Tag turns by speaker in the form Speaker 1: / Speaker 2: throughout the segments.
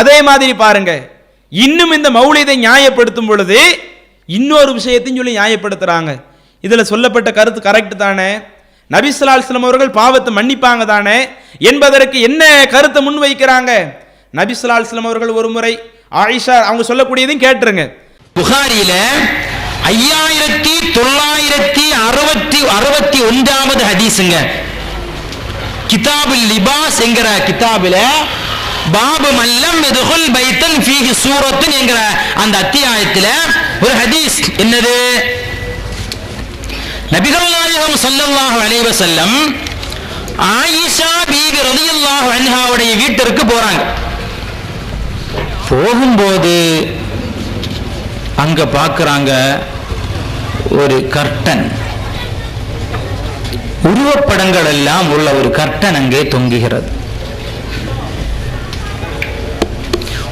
Speaker 1: அதே மாதிரி பாருங்க. இன்னும் இந்த மௌலிதை நியாயப்படுத்தும் பொழுது இன்னொரு விஷயத்தையும் சொல்லி நியாயப்படுத்துறாங்க. இதில் சொல்லப்பட்ட கருத்து கரெக்ட் தானே? நபிசுலாஸ்லம் அவர்கள் பாவத்தை மன்னிப்பாங்க தானே? என்பதற்கு என்ன கருத்தை முன்வைக்கிறாங்க? நபிசுலாஸ்லம் அவர்கள் ஒரு முறை ஆயிஷா அவங்க சொல்லக்கூடியதையும் கேட்டுருங்க.
Speaker 2: புகாரியில ஐயாயிரத்தி தொள்ளாயிரத்தி அறுபத்தி அறுபத்தி ஒன்றாவது ஹதீஸுங்க. கிதாபுல் லிபாஸ் என்கிற கிதாபில் பாபு மல்லம் எதுகுல் பைத்தன் ஃபீஹி சூரத்துன் என்கிற அந்த அத்தியாயத்துல ஒரு ஹதீஸ். என்னது? நபிகள் நாயகம் ஸல்லல்லாஹு அலைவ செல்லம் ஆயிஷா பீபி ரலியல்லாஹு அன்ஹாவுடைய வீட்டிற்கு போறாங்க. போகும்போது அங்க பார்க்குறாங்க ஒரு கர்டன். உருவப்படங்கள் எல்லாம் உள்ள ஒரு கர்டன் அங்கே தொங்குகிறது.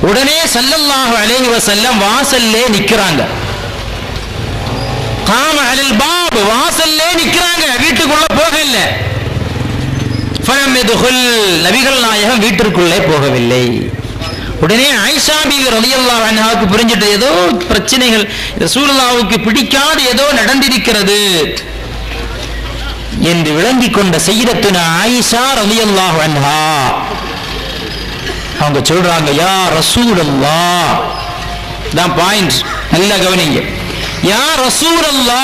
Speaker 2: உடனே சல்லல்லாஹு அலைஹி வசல்லம் வாசல்லே நிக்கிறாங்க. காம அலல் பாப் வாசல்லே நிக்கிறாங்க. வீட்டுக்குள்ள போகல ஃபலம் நபிகள் நாயகம் வீட்டிற்குள்ளே போகவில்லை. உடனே ஆயிஷா பீவி ரலியல்லாஹு அன்ஹாவுக்கு புரிஞ்சிட்டு ஏதோ பிரச்சனைகள் சூழலாவுக்கு பிடிக்காது ஏதோ நடந்திருக்கிறது என்று விளங்கிக் கொண்ட செய்யத்துன ஆயிஷா ரலியல்லாஹு அன்ஹா. அவங்க சொல்றாங்க யா ரசூலல்லா தான் பாயிண்ட் நல்லா கவனிங்க. யா ரசூலல்லா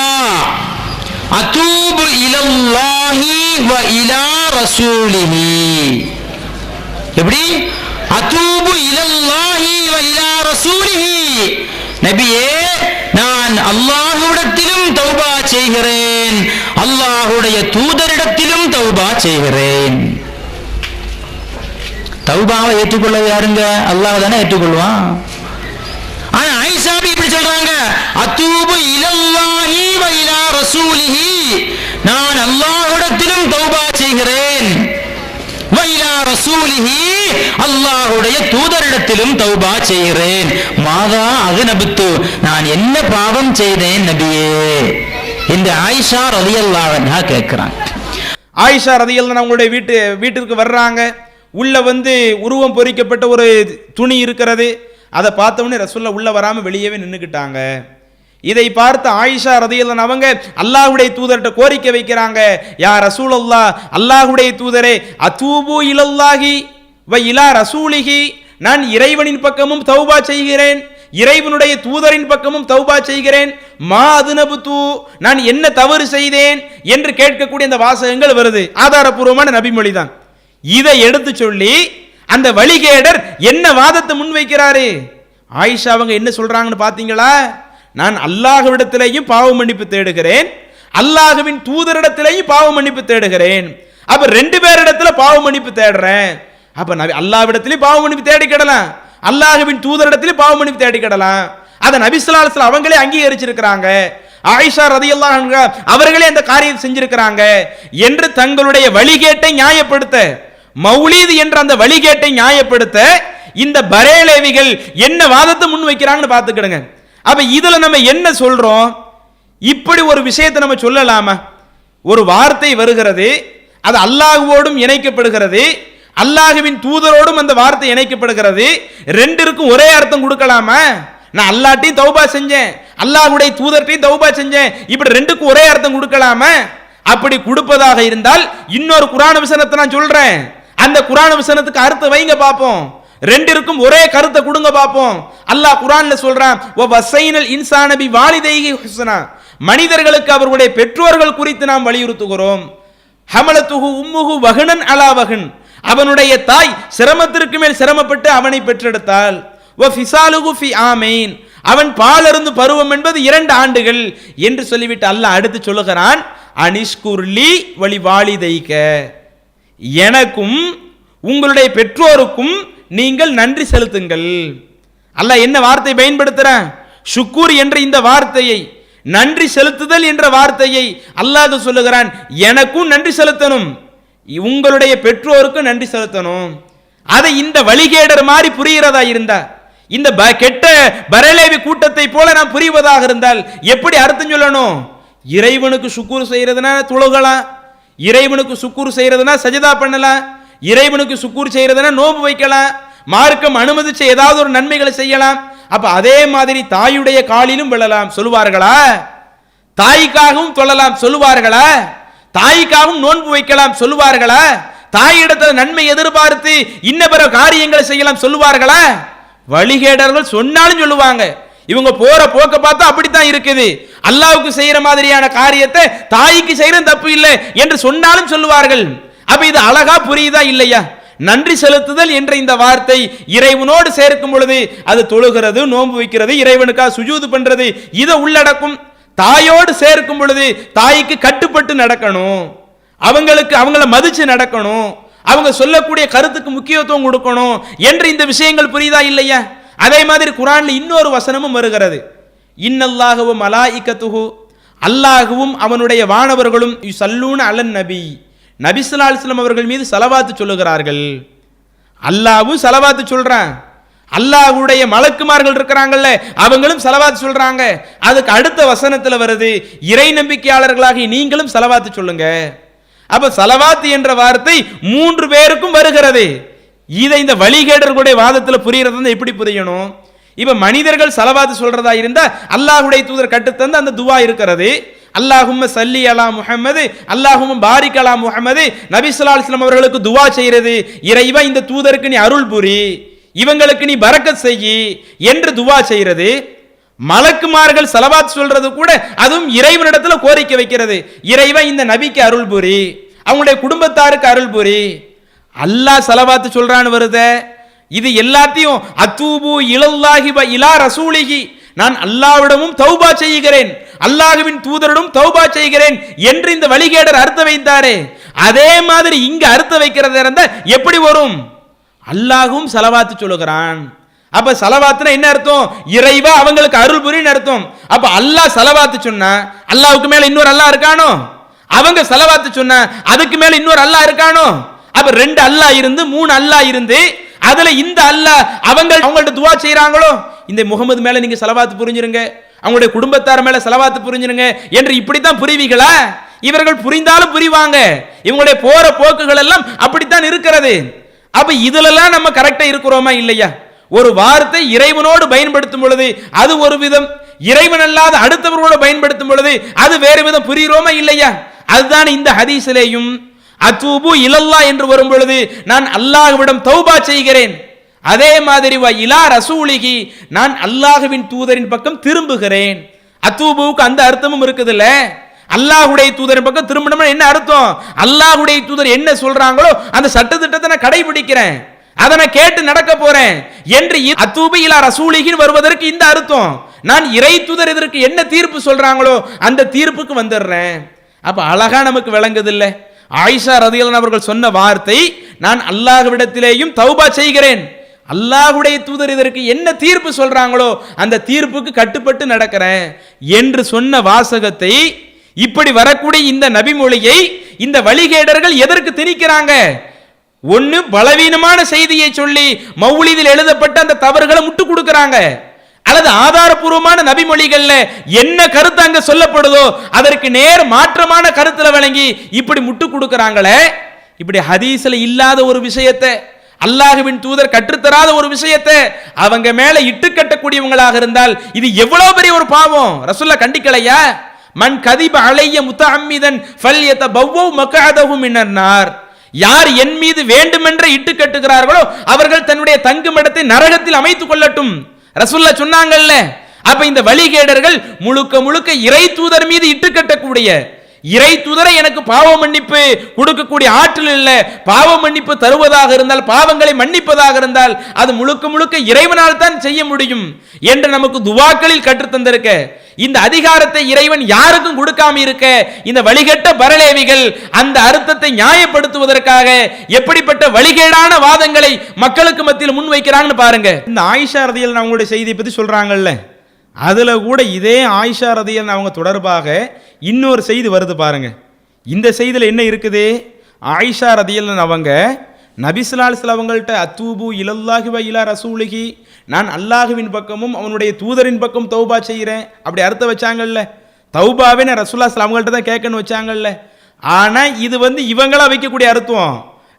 Speaker 2: அதூபு இலல்லாஹி வ இலா ரசூலிஹி. எப்படி? அதூபு இலல்லாஹி வ இலா ரசூலிஹி. நபியே நான் அல்லாஹ்விடத்திலும் தௌபா செய்கிறேன். அல்லாஹ்வுடைய தூதரிடத்திலும் தௌபா செய்கிறேன். தௌபாவை ஏற்றுக்கொள்ள யாருங்க? அல்லாஹ் தானே ஏற்றுக்கொள்வான். ஆனா ஆயிஷாபி இப்படி சொல்றாங்க அத்தூபு இலல்லாஹி வ இலா ரசூலிஹி. நான் அல்லாஹ்விடத்திலும் தௌபா செய்கிறேன். வ இலா ரசூலிஹி அல்லாஹ்வுடைய தூதரிடத்திலும் தௌபா செய்கிறேன். மாதா அது நபித்து நான் என்ன பாவம் செய்தேன் நபியே? என்று ஆயிஷா ரலியல்லாஹு அன்ஹா கேட்கிறாங்க
Speaker 1: ஆயிஷா ரதியல் அவங்களுடைய வீட்டு வீட்டிற்கு வர்றாங்க. உள்ளே வந்து உருவம் பொறிக்கப்பட்ட ஒரு துணி இருக்கிறது. அதை பார்த்தவொடனே ரசுல்லா உள்ளே வராமல் வெளியவே நின்றுக்கிட்டாங்க இதை பார்த்து ஆயிஷா ரதியல்லன் அவங்க அல்லாஹுடைய தூதர்கிட்ட கோரிக்கை வைக்கிறாங்க. யா ரசூலல்லா அல்லாஹுடைய தூதரே அத்தூபு இலல்லாஹி வ இலா ரசூலிகி நான் இறைவனின் பக்கமும் தௌபா செய்கிறேன். இறைவனுடைய தூதரின் பக்கமும் தௌபா செய்கிறேன். மா அதுனபுத்து நான் என்ன தவறு செய்தேன் என்று கேட்கக்கூடிய இந்த வாசகங்கள் வருது. ஆதாரபூர்வமான நபிமொழி தான் இதை எடுத்து சொல்லி அந்த வழிகேடர் என்ன வாதத்தை முன்வைக்கிறாரு? ஆயிஷா அவங்க என்ன சொல்றாங்கன்னு பாத்தீங்களா? நான் அல்லாஹ்விடத்திலேயும் பாவ மன்னிப்பு தேடுகிறேன். அல்லாஹுவின் தூதரிடத்திலேயும் பாவ மன்னிப்பு தேடுகிறேன். அப்ப ரெண்டு பேரிடத்துல பாவ மன்னிப்பு தேடுறேன். அப்ப நான் அல்லாஹ்விடத்திலேயும் பாவ மன்னிப்பு தேடிக்கிடலாம். அல்லாஹுவின் தூதரிடத்திலேயும் பாவ மன்னிப்பு தேடிக்கிடலாம். அதை நபிசுல்லாஸ்ல அவங்களே அங்கீகரிச்சிருக்கிறாங்க. ஆயிஷா ரதியல்லாஹு அவர்களே அந்த காரியத்தை செஞ்சிருக்கிறாங்க. என்று தங்களுடைய வழிகேட்டை நியாயப்படுத்த மௌலீது என்ற அந்த வழிகேட்டை நியாயப்படுத்த இந்த பரேலேவிகள் என்ன வாதத்தை முன் வைக்கிறாங்கன்னு பார்த்துக்கிடுங்க. அப்ப இதுல நம்ம என்ன சொல்றோம்? இப்படி ஒரு விஷயத்தை நம்ம சொல்லலாமா? ஒரு வார்த்தை வருகிறது அது அல்லாஹுவோடும் இணைக்கப்படுகிறது அல்லாஹுவின் தூதரோடும் அந்த வார்த்தை இணைக்கப்படுகிறது ரெண்டிற்கும் ஒரே அர்த்தம் கொடுக்கலாமா? நான் அல்லாட்டையும் தௌபா செஞ்சேன் அல்லாஹுடைய தூதர்ட்டையும் தௌபா செஞ்சேன் இப்படி ரெண்டுக்கும் ஒரே அர்த்தம் கொடுக்கலாமா? அப்படி கொடுப்பதாக இருந்தால் இன்னொரு குரான விசனத்தை நான் சொல்றேன். அந்த குரான் வசனத்துக்கு அர்த்தம் வைங்க பார்ப்போம் ரெண்டிற்கும் ஒரே கருத்தை கொடுங்க பார்ப்போம் அல்லாஹ் குரான்ல சொல்றான் ஓ வசைனல் இன்சானபி வாலிதைகி ஹுசனா மனிதர்களுக்கு அவர்களுடைய பெற்றோர்கள் குறித்து நாம் வலியுறுத்துகிறோம். ஹமலத்துகு உம்முகு வகுனன் அலா வகுன். அவனுடைய தாய் சிரமத்திற்கு மேல் சிரமப்பட்டு அவனை பெற்றெடுத்தாள். ஓ ஃபிசாலுகு ஃபி ஆமீன். அவன் பாலருந்து பருவம் என்பது இரண்டு ஆண்டுகள் என்று சொல்லிவிட்டு அல்லாஹ் அடுத்து சொல்லுகிறான் அனிஷ்குர்லி வழி வாலிதைக்க எனக்கும் உங்களுடைய பெற்றோருக்கும் நீங்கள் நன்றி செலுத்துங்கள். அல்ல என்ன வார்த்தை பயன்படுத்துற ஷுக்கூர் என்ற இந்த வார்த்தையை நன்றி செலுத்துதல் என்ற வார்த்தையை அல்லாது சொல்லுகிறான் எனக்கும் நன்றி செலுத்தணும். உங்களுடைய பெற்றோருக்கும் நன்றி செலுத்தணும். அதை இந்த வழிகேடர் மாதிரி புரிகிறதா இருந்தா இந்த ப- கெட்ட பரலேவி கூட்டத்தை போல நான் புரிவதாக இருந்தால் எப்படி அர்த்தம் சொல்லணும்? இறைவனுக்கு சுக்கூர் செய்யறதுனா துழுகலாம் இறைவனுக்கு சுக்கூர் செய்யறதுனா சஜிதா பண்ணலாம் இறைவனுக்கு சுக்கூர் செய்யறதுனா நோன்பு வைக்கலாம் மார்க்கம் அனுமதிச்ச ஏதாவது ஒரு நன்மைகளை செய்யலாம். அப்ப அதே மாதிரி தாயுடைய காலிலும் விழலாம். சொல்லுவார்களா? தாய்க்காகவும் தொழலாம். சொல்லுவார்களா? தாய்க்காகவும் நோன்பு வைக்கலாம். சொல்லுவார்களா? தாயிடத்தில் நன்மை எதிர்பார்த்து இன்ன பிற காரியங்களை செய்யலாம். சொல்லுவார்களா? வழிகேடர்கள் சொன்னாலும் சொல்லுவாங்க. இவங்க போற போக்க பார்த்தா அப்படித்தான் இருக்குது. அல்லாவுக்கு செய்யற மாதிரியான காரியத்தை தாய்க்கு செய்யற தப்பு இல்லை என்று சொன்னாலும் சொல்லுவார்கள். அப்ப இது அழகா புரியுதா இல்லையா? நன்றி செலுத்துதல் என்ற இந்த வார்த்தை இறைவனோடு சேர்க்கும் பொழுது அது தொழுகிறது நோன்பு வைக்கிறது இறைவனுக்காக சுஜூது பண்றது இதை உள்ளடக்கும். தாயோடு சேர்க்கும் பொழுது தாய்க்கு கட்டுப்பட்டு நடக்கணும். அவங்களுக்கு அவங்கள மதிச்சு நடக்கணும். அவங்க சொல்லக்கூடிய கருத்துக்கு முக்கியத்துவம் கொடுக்கணும். என்று இந்த விஷயங்கள் புரியுதா இல்லையா? அதே மாதிரி குரான்ல இன்னொரு வசனமும் வருகிறது. இன்னல்லாகவும் இக்கத்துகு அல்லாஹுவும் அவனுடைய வானவர்களும் சல்லூன அலன் நபி. நபிசுல்லா அலிஸ்லாம் அவர்கள் மீது சலவாத்து சொல்லுகிறார்கள். அல்லாவும் சலவாத்து சொல்றான். அல்லாஹ்வுடைய மலக்குமார்கள் இருக்கிறாங்கல்ல அவங்களும் செலவாத்து சொல்றாங்க. அதுக்கு அடுத்த வசனத்தில் வருது இறை நம்பிக்கையாளர்களாகி நீங்களும் செலவாத்து சொல்லுங்க. அப்ப செலவாத்து என்ற வார்த்தை மூன்று பேருக்கும் வருகிறது. இதை இந்த வழிகேடர்களுடைய வாதத்தில் புரியறது வந்து எப்படி புரியணும்? இப்போ மனிதர்கள் சலவாத்து சொல்றதா இருந்தால் அல்லாஹுடைய தூதர் கட்டுத்தந்து அந்த துவா இருக்கிறது. அல்லாஹும் சல்லி அலா முகமது அல்லாஹும் பாரிக் அலா முகமது நபிசுல்லா இஸ்லாம் அவர்களுக்கு துவா செய்கிறது இறைவா இந்த தூதருக்கு நீ அருள் புரி இவங்களுக்கு நீ பரக்கத் செய்யி என்று துவா செய்கிறது மலக்குமார்கள் செலவாத் சொல்றது கூட அதுவும் இறைவனிடத்தில் கோரிக்கை வைக்கிறது. இறைவா இந்த நபிக்கு அருள் புரி அவங்களுடைய குடும்பத்தாருக்கு அருள் புரி. அல்லாஹ் செலவாத்து சொல்றான்னு வருதே. இது எல்லாத்தையும் அத்தூபு இலல்லாஹி இலா ரசூலிகி நான் அல்லாவிடமும் தௌபா செய்கிறேன். அல்லாஹுவின் தூதரிடம் தௌபா செய்கிறேன் என்று இந்த வழிகேடர் அர்த்தம் வைத்தாரே. அதே மாதிரி இங்க அர்த்த வைக்கிறதா இருந்த எப்படி வரும்? அல்லாஹும் செலவாத்து சொல்லுகிறான். அப்ப செலவாத்துனா என்ன அர்த்தம்? இறைவா அவங்களுக்கு அருள் புரின்னு அர்த்தம். அப்ப அல்லாஹ் செலவாத்து சொன்னா அல்லாவுக்கு மேல இன்னொரு அல்லாஹ் இருக்கானோ? அவங்க செலவாத்து சொன்ன அதுக்கு மேல இன்னொரு அல்லாஹ் இருக்கானோ? அப்ப ரெண்டு அல்லாஹ் இருந்து மூணு அல்லாஹ் இருந்து அதுல இந்த அல்லாஹ் அவங்க அவங்கள்ட்ட துவா செய்யறாங்களோ இந்த முகமது மேல நீங்க செலவாத்து புரிஞ்சிருங்க. அவங்களுடைய குடும்பத்தார் மேல செலவாத்து புரிஞ்சிருங்க என்று இப்படித்தான் புரிவீங்களா? இவர்கள் புரிந்தாலும் புரிவாங்க. இவங்களுடைய போற போக்குகள் எல்லாம் அப்படித்தான் இருக்கிறது. அப்ப இதுலலாம் நம்ம கரெக்டா இருக்கிறோமா இல்லையா? ஒரு வார்த்தை இறைவனோடு பயன்படுத்தும் பொழுது அது ஒரு விதம். இறைவன் அல்லாத அடுத்தவர்களோடு பயன்படுத்தும் பொழுது அது வேறு விதம் புரிகிறோமா இல்லையா? அதுதான் இந்த ஹதீஸிலேயும் அத்தூபு இலல்லா என்று வரும் பொழுது நான் அல்லாஹ்விடம் தௌபா செய்கிறேன். அதே மாதிரி வா இலா ரசூலிகி நான் அல்லாஹுவின் தூதரின் பக்கம் திரும்புகிறேன். அத்தூபுவுக்கு அந்த அர்த்தமும் இருக்குதுல்ல? அல்லாஹுடைய தூதரின் பக்கம் திரும்பணும்னா என்ன அர்த்தம்? அல்லாஹுடைய தூதர் என்ன சொல்றாங்களோ அந்த சட்டத்திட்டத்தை நான் கடைபிடிக்கிறேன். அதை நான் கேட்டு நடக்க போறேன். என்று இ- அத்தூபு இலா ரசூலிகின் வருவதற்கு இந்த அர்த்தம். நான் இறை தூதர் இதற்கு என்ன தீர்ப்பு சொல்றாங்களோ அந்த தீர்ப்புக்கு வந்துடுறேன். அப்ப அழகா நமக்கு விளங்குது இல்லை ஆயிஷா ரதியலன் அவர்கள் சொன்ன வார்த்தை நான் அல்லாஹ்விடத்திலேயும் தௌபா செய்கிறேன். அல்லாஹுடைய தூதர் இதற்கு என்ன தீர்ப்பு சொல்றாங்களோ அந்த தீர்ப்புக்கு கட்டுப்பட்டு நடக்கிறேன் என்று சொன்ன வாசகத்தை இப்படி வரக்கூடிய இந்த நபிமொழியை இந்த வழிகேடர்கள் எதற்கு திணிக்கிறாங்க? ஒன்று பலவீனமான செய்தியை சொல்லி மௌலிதில் எழுதப்பட்ட அந்த தவறுகளை முட்டு கொடுக்குறாங்க. அல்லது ஆதாரபூர்வமான நபிமொழிகள்ல என்ன கருத்து அங்க சொல்லப்படுதோ அதற்கு நேர் மாற்றமான கருத்துல வழங்கி இப்படி முட்டு கொடுக்கறாங்களே? இப்படி ஹதீஸ்ல இல்லாத ஒரு விஷயத்தை அல்லாஹுவின் தூதர் கற்றுத்தராத ஒரு விஷயத்தை அவங்க மேல இட்டு கட்டக்கூடியவங்களாக இருந்தால் இது எவ்வளவு பெரிய ஒரு பாவம்? ரசுல்லா கண்டிக்கலையா? மண் கதிப அலைய முத்தஅம்மிதன் ஃபல்யத பவ்வோ மக்காதவும் மினன்னார் யார் என் மீது வேண்டுமென்றே இட்டு கட்டுகிறார்களோ அவர்கள் தன்னுடைய தங்குமிடத்தை நரகத்தில் அமைத்துக் கொள்ளட்டும். ரசுல்லா சொன்னாங்கல்ல. அப்ப இந்த வழிகேடர்கள் முழுக்க முழுக்க இறை தூதர் மீது இட்டு கட்டக்கூடிய இறை தூதரை எனக்கு பாவ மன்னிப்பு கொடுக்கக்கூடிய ஆற்றல் இல்ல. பாவ மன்னிப்பு தருவதாக இருந்தால் பாவங்களை மன்னிப்பதாக இருந்தால் அது முழுக்க முழுக்க இறைவனால் தான் செய்ய முடியும் என்று நமக்கு துவாக்களில் கற்றுத்தந்திருக்க. இந்த அதிகாரத்தை இறைவன் யாருக்கும் கொடுக்காம இருக்க இந்த வழிகட்ட பரலேவிகள் அந்த அர்த்தத்தை நியாயப்படுத்துவதற்காக எப்படிப்பட்ட வழிகேடான வாதங்களை மக்களுக்கு மத்தியில் முன்வைக்கிறாங்கன்னு பாருங்க. இந்த ஆயிஷா ரதியல் அவங்களுடைய செய்தியை பத்தி சொல்றாங்கல்ல. அதுல கூட இதே ஆயிஷா ரதியல் அவங்க தொடர்பாக இன்னொரு செய்தி வருது பாருங்க. இந்த செய்தியில் என்ன இருக்குது? ஆயிஷா ரதியல் அவங்க நபிசுலால் அவங்கள்ட்ட அத்தூபு இலல்லாஹி இலா ரசூலுகி நான் அல்லாஹுவின் பக்கமும் அவனுடைய தூதரின் பக்கம் தௌபா செய்கிறேன். அப்படி அர்த்தம் வச்சாங்கல்ல. தௌபாவே நான் ரசூல்லா அவங்கள்ட்ட தான் கேட்கணும்னு வச்சாங்கல்ல. ஆனால் இது வந்து இவங்களா வைக்கக்கூடிய அர்த்தம்.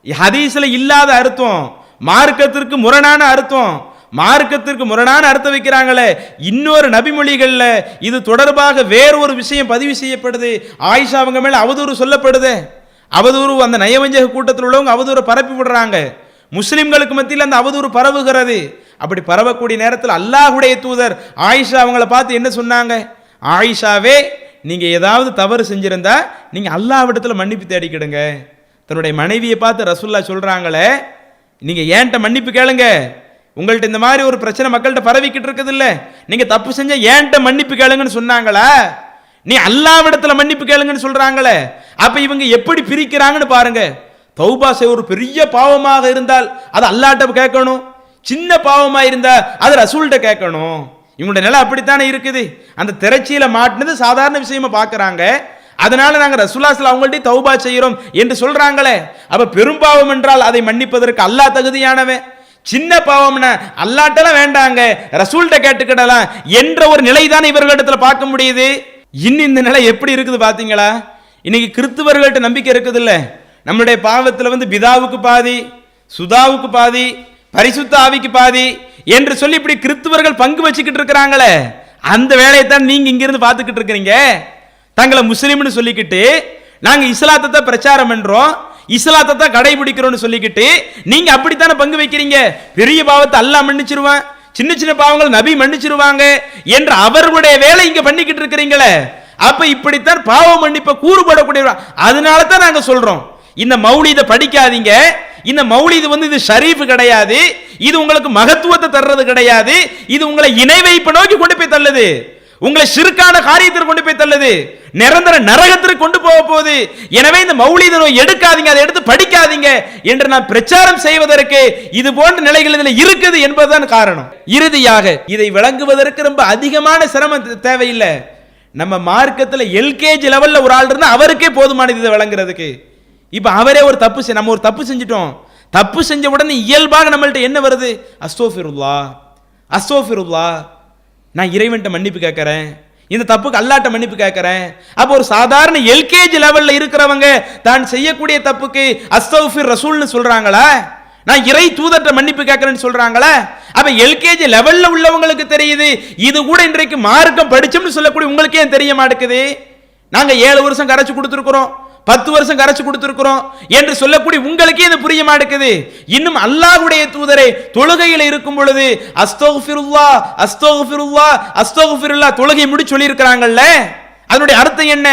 Speaker 1: ஹதீஸில் இல்லாத அர்த்தம். மார்க்கத்திற்கு முரணான அர்த்தம். மார்க்கத்திற்கு முரணான அர்த்தம் வைக்கிறாங்களே. இன்னொரு நபிமொழிகளில் இது தொடர்பாக வேறு ஒரு விஷயம் பதிவு செய்யப்படுது. ஆயிஷா அவங்க மேலே அவதூறு சொல்லப்படுது. அவதூறு அந்த நயவஞ்சக கூட்டத்தில் உள்ளவங்க அவதூறு பரப்பி விடுறாங்க. முஸ்லிம்களுக்கு மத்தியில் அந்த அவதூறு பரவுகிறது. அப்படி பரவக்கூடிய நேரத்தில் அல்லாஹுடைய தூதர் ஆயிஷா அவங்கள பார்த்து என்ன சொன்னாங்க? ஆயிஷாவே நீங்கள் ஏதாவது தவறு செஞ்சுருந்தா நீங்கள் அல்லாவிடத்தில் மன்னிப்பு தேடிக்கிடுங்க. தன்னுடைய மனைவியை பார்த்து ரசுல்லா சொல்கிறாங்களே நீங்கள் ஏன்ட்ட மன்னிப்பு கேளுங்க? உங்கள்ட்ட இந்த மாதிரி ஒரு பிரச்சனை மக்கள்கிட்ட பரவிக்கிட்டு இருக்குது இல்லை நீங்கள் தப்பு செஞ்சால் ஏன்ட்ட மன்னிப்பு கேளுங்கன்னு சொன்னாங்களா? நீ அல்லாவிடத்தில் மன்னிப்பு கேளுங்கன்னு சொல்கிறாங்களே அப்ப இவங்க எப்படி பிரிக்கிறாங்கன்னு பாருங்க. தௌபா செய் ஒரு பெரிய பாவமாக இருந்தால் அது அல்லாட்ட கேட்கணும். சின்ன பாவமா இருந்தா அது ரசூல்கிட்ட கேட்கணும். இவங்களோட நிலை அப்படித்தானே இருக்குது? அந்த திரைச்சியில மாட்டினது சாதாரண விஷயமா பார்க்குறாங்க. அதனால நாங்கள் ரசுல்லாஸ்ல அவங்கள்ட்ட தௌபா செய்கிறோம் என்று சொல்றாங்களே. அப்ப பெரும்பாவம் என்றால் அதை மன்னிப்பதற்கு அல்லாஹ் தகுதியானவன். சின்ன பாவம்னா அல்லாட்டெல்லாம் வேண்டாங்க. ரசூல்கிட்ட கேட்டுக்கிடலாம் என்ற ஒரு நிலை தான் இவர்களிடத்துல பார்க்க முடியுது. இன்னும் இந்த நிலை எப்படி இருக்குது பாத்தீங்களா? இன்னைக்கு கிறிஸ்துவர்கள்ட்ட நம்பிக்கை இருக்குது இல்லை நம்மளுடைய பாவத்தில் வந்து பிதாவுக்கு பாதி சுதாவுக்கு பாதி பரிசுத்த ஆவிக்கு பாதி என்று சொல்லி இப்படி கிறிஸ்துவர்கள் பங்கு வச்சுக்கிட்டு இருக்கிறாங்களே அந்த வேலையை தான் நீங்க இங்கிருந்து பார்த்துக்கிட்டு இருக்கிறீங்க. தங்களை முஸ்லீம்னு சொல்லிக்கிட்டு நாங்க இஸ்லாத்தை தான் பிரச்சாரம் பண்றோம் இஸ்லாத்தை தான் கடைபிடிக்கிறோம்னு சொல்லிக்கிட்டு நீங்க அப்படித்தானே பங்கு வைக்கிறீங்க? பெரிய பாவத்தை அல்லாஹ் மன்னிச்சிருவான் சின்ன சின்ன பாவங்கள் நபி மன்னிச்சிருவாங்க என்று அவர்களுடைய வேலை இங்க பண்ணிக்கிட்டு இருக்கிறீங்களே. அப்ப இப்படித்தான் பாவ மன்னிப்பை கூறுபடக்கூடிய அதனால தான் நாங்க சொல்றோம். இந்த மௌலிதை படிக்காதீங்க. இந்த மௌலிது வந்து இது ஷரீஃப் கிடையாது. இது உங்களுக்கு மகத்துவத்தை தர்றது கிடையாது. இது உங்களை இணை வைப்பு நோக்கி கொண்டு போய் தள்ளுது. உங்களை சிறுக்கான காரியத்திற்கு கொண்டு போய் தள்ளுது. நிரந்தர நரகத்திற்கு கொண்டு போக போகுது. எனவே இந்த மௌலித நோய் எடுக்காதீங்க. அதை எடுத்து படிக்காதீங்க என்று நான் பிரச்சாரம் செய்வதற்கு இது போன்ற நிலைகள் இதில் இருக்குது என்பதுதான் காரணம். இறுதியாக இதை விளங்குவதற்கு ரொம்ப அதிகமான சிரமம் தேவையில்லை. நம்ம மார்க்கத்தில் எல்கேஜி லெவலில் ஒரு ஆள் இருந்தால் அவருக்கே போதுமானது இதை விளங்குறதுக்கு இப்போ அவரே ஒரு தப்பு செய் நம்ம ஒரு தப்பு செஞ்சிட்டோம். தப்பு செஞ்ச உடனே இயல்பாக நம்மள்ட்ட என்ன வருது? அஸ்தோஃபிருல்லா. அஸ்தோஃபிருல்லா. நான் இறைவன்ட்ட மன்னிப்பு கேட்குறேன். இந்த தப்புக்கு அல்லாட்ட மன்னிப்பு கேட்குறேன். அப்போ ஒரு சாதாரண எல்கேஜி லெவலில் இருக்கிறவங்க தான் செய்யக்கூடிய தப்புக்கு அஸ்தௌஃபிர் ரசூல்னு சொல்கிறாங்களா நான் இறை தூதர்கிட்ட மன்னிப்பு கேட்கறேன்னு சொல்றாங்களே? அப்ப எல்கேஜி லெவல்ல உள்ளவங்களுக்கு தெரியுது. இது கூட இன்றைக்கு மார்க்கம் படிச்சோம்னு சொல்லக்கூடிய உங்களுக்கே தெரிய மாட்டேங்குது? நாங்க ஏழு வருஷம் கரைச்சு கொடுத்துருக்குறோம். பத்து வருஷம் கரைச்சு கொடுத்துருக்குறோம் என்று சொல்லக்கூடிய உங்களுக்கே இது புரிய மாட்டேங்குது. இன்னும் அல்லாஹ்வுடைய தூதரை தொழுகையில் இருக்கும் பொழுது அஸ்தோஃபிருல்லா அஸ்தோஃபிருல்லா அஸ்தோஃபிருல்லா தொழுகை முடிச்சு சொல்லியிருக்கிறாங்கல்ல? அதனுடைய அர்த்தம் என்ன?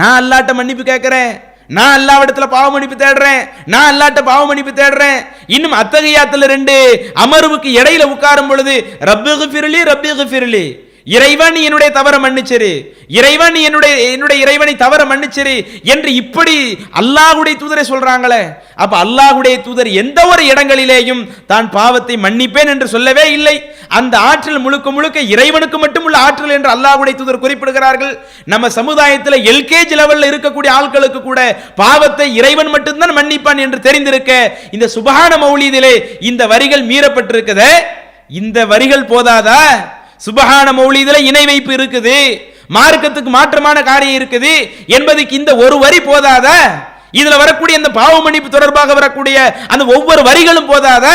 Speaker 1: நான் அல்லாட்ட மன்னிப்பு கேட்கிறேன். நான் அல்லாவிடத்துல பாவ மன்னிப்பு தேடுறேன். நான் அல்லாட்ட பாவ மன்னிப்பு தேடுறேன். இன்னும் அத்தகையாத்துல ரெண்டு அமர்வுக்கு இடையில உட்காரும் பொழுது ரப்பிகு ஃபிர்லி ரப்பிகு ஃபிர்லி இறைவன் என்னுடைய தவற மன்னிச்சிரு. இறைவன் என்னுடைய என்னுடைய இறைவனை தவற மன்னிச்சிரு என்று இப்படி அல்லாஹுடைய தூதரை சொல்றாங்களே. அப்ப அல்லாஹுடைய தூதர் எந்த ஒரு இடங்களிலேயும் தான் பாவத்தை மன்னிப்பேன் என்று சொல்லவே இல்லை. அந்த ஆற்றல் முழுக்க முழுக்க இறைவனுக்கு மட்டும் உள்ள ஆற்றல் என்று அல்லாஹுடைய தூதர் குறிப்பிடுகிறார்கள். நம்ம சமுதாயத்தில் எல்கேஜி லெவல்ல இருக்கக்கூடிய ஆட்களுக்கு கூட பாவத்தை இறைவன் மட்டும்தான் மன்னிப்பான் என்று தெரிந்திருக்க இந்த சுபகான மௌலீதிலே இந்த வரிகள் மீறப்பட்டிருக்குதே. இந்த வரிகள் போதாதா? சுபஹான மௌலீதுல இணை வைப்பு இருக்குது. மார்க்கத்துக்கு மாற்றமான காரியம் இருக்குது. என்பதுக்கு இந்த ஒரு வரி போதாத இதுல வரக்கூடிய அந்த பாவ மன்னிப்பு தொடர்பாக வரக்கூடிய அந்த ஒவ்வொரு வரிகளும் போதாத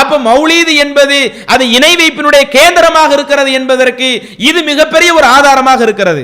Speaker 1: அப்ப மௌலீது என்பது அது இணை வைப்பினுடைய கேந்திரமாக இருக்கிறது என்பதற்கு இது மிகப்பெரிய ஒரு ஆதாரமாக இருக்கிறது.